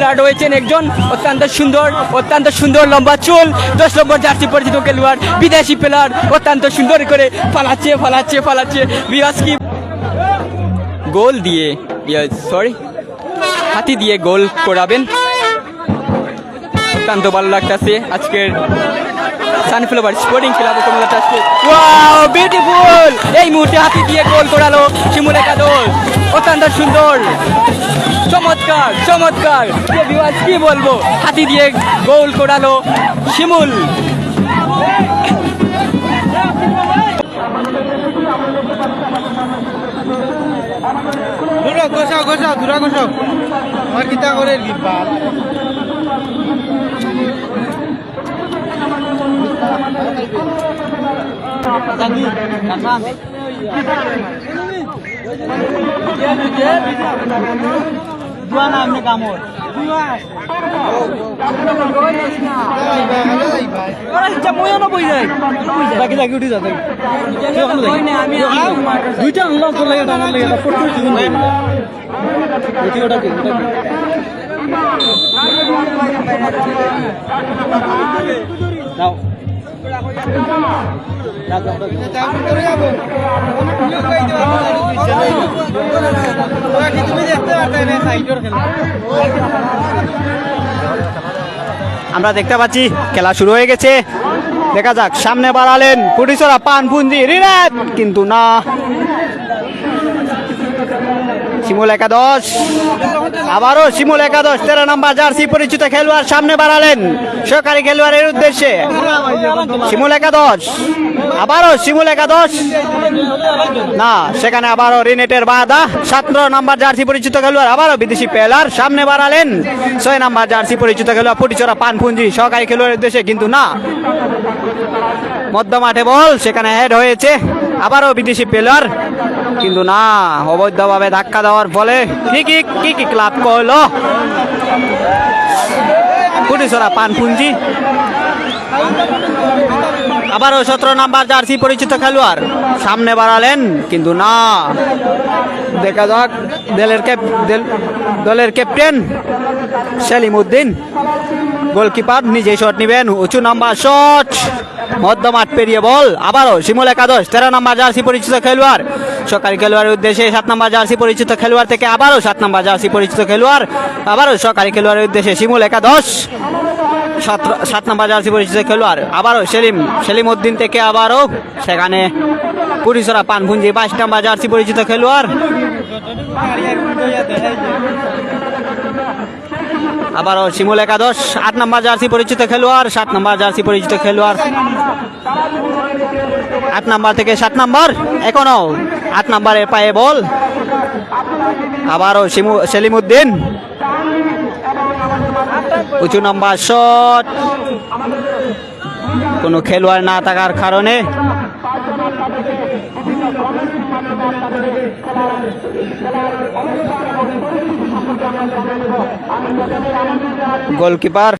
Player রয়েছেন একজন অত্যন্ত সুন্দর অত্যন্ত সুন্দর লম্বা চুল, দশ নম্বর জার্সি পরিচিত খেলোয়াড়, বিদেশি প্লেয়ার অত্যন্ত সুন্দর করে ফালাচ্ছে ফালাচ্ছে ফালাচ্ছে। বিরাজ কি গোল দিয়ে সরি হাতি দিয়ে গোল করাবেন। অত্যন্ত ভালো লাগতেছে আজকের সানফ্লাওয়ার স্পোর্টিং ক্লাব কমলাটা আজকে ওয়াও বিউটিফুল এই মুহূর্তে হাতি দিয়ে গোল করালো শিমুল একাদশ অত্যন্ত সুন্দর। চমৎকার চমৎকার। যে কি বলব? হাতি দিয়ে গোল করালো শিমুল। দূরা গোসাও আমার কিতা করে জোয়ানা বাকি লাগি উঠি যাবে দুইটা আনলাম তোর লাগে আমার লাগে ওটা কি ওটা দাও আমরা দেখতে পাচ্ছি, খেলা শুরু হয়ে গেছে। দেখা যাক, সামনে বাড়ালেন পুটিসরা পান পুঞ্জি রিনাথ কিন্তু না শিমুল একাদশ। আবারও শিমুল একাদশ, তেরো নম্বর জার্সি পরিচিত খেলোয়াড় সামনে বাড়ালেন সরকারি খেলোয়াড়ের উদ্দেশ্যে। শিমুল একাদশ, আবারও শিমুল একাদশ। না, সেখানে আবারও রিনেটের বাধা। সতেরো নম্বর জার্সি পরিচিত খেলোয়াড়, আবারও বিদেশি প্লেয়ার সামনে বাড়ালেন। ছয় নাম্বার জার্সি পরিচিত খেলোয়াড় পটিচরা পানপুঞ্জি সহকারী খেলোয়াড়ের উদ্দেশ্যে, কিন্তু না। মধ্য মাঠে বল, সেখানে হেড হয়েছে। আবারও বিদেশি প্লেয়ার কিন্তু না, অবৈধভাবে ধাক্কা দেওয়ার ফলে কি কি কি কি ক্লাব করল পটিচরা পানপুঞ্জি। আবারও সতেরো নাম্বার জার্সি পরিচিত খেলোয়াড়। সামনে বাড়ালেন, কিন্তু না। দেখা যাক, দলের দলের ক্যাপ্টেন সেলিম উদ্দিন। গোলকিপার, নিজেই শট নেবেন। উঁচু নাম্বার শট মধ্যমাঠ পেরিয়ে বল। আবারও শিমুল একাদশ, তেরো নাম্বার জার্সি পরিচিত খেলোয়াড়। সরকারি খেলোয়াড়ের উদ্দেশ্যে সাত নাম্বার জার্সি পরিচিত খেলোয়াড় থেকে আবারও সাত নাম্বার জার্সি পরিচিত খেলোয়াড়। আবারও সরকারি খেলোয়াড়ের উদ্দেশ্যে শিমুল একাদশ। সতেরো সাত নম্বর জার্সি পরিচিত খেলোয়াড়। আবারও সেলিম সেলিম উদ্দিন থেকে আবারও। সেখানে পুরিসরা পানপুঞ্জি বাইশ নম্বর জার্সি পরিচিত খেলোয়াড়। আবারও শিমুল একাদশ, আট নম্বর জার্সি পরিচিত খেলোয়াড়, সাত নম্বর জার্সি পরিচিত খেলোয়াড়। আট নাম্বার থেকে সাত নাম্বার, এখনও আট নাম্বারের পায়ে বল। আবারও শিমু সেলিম উদ্দিন উঁচু নাম্বার শট। কোনো খেলোয়াড় না থাকার কারণে গোলকিপার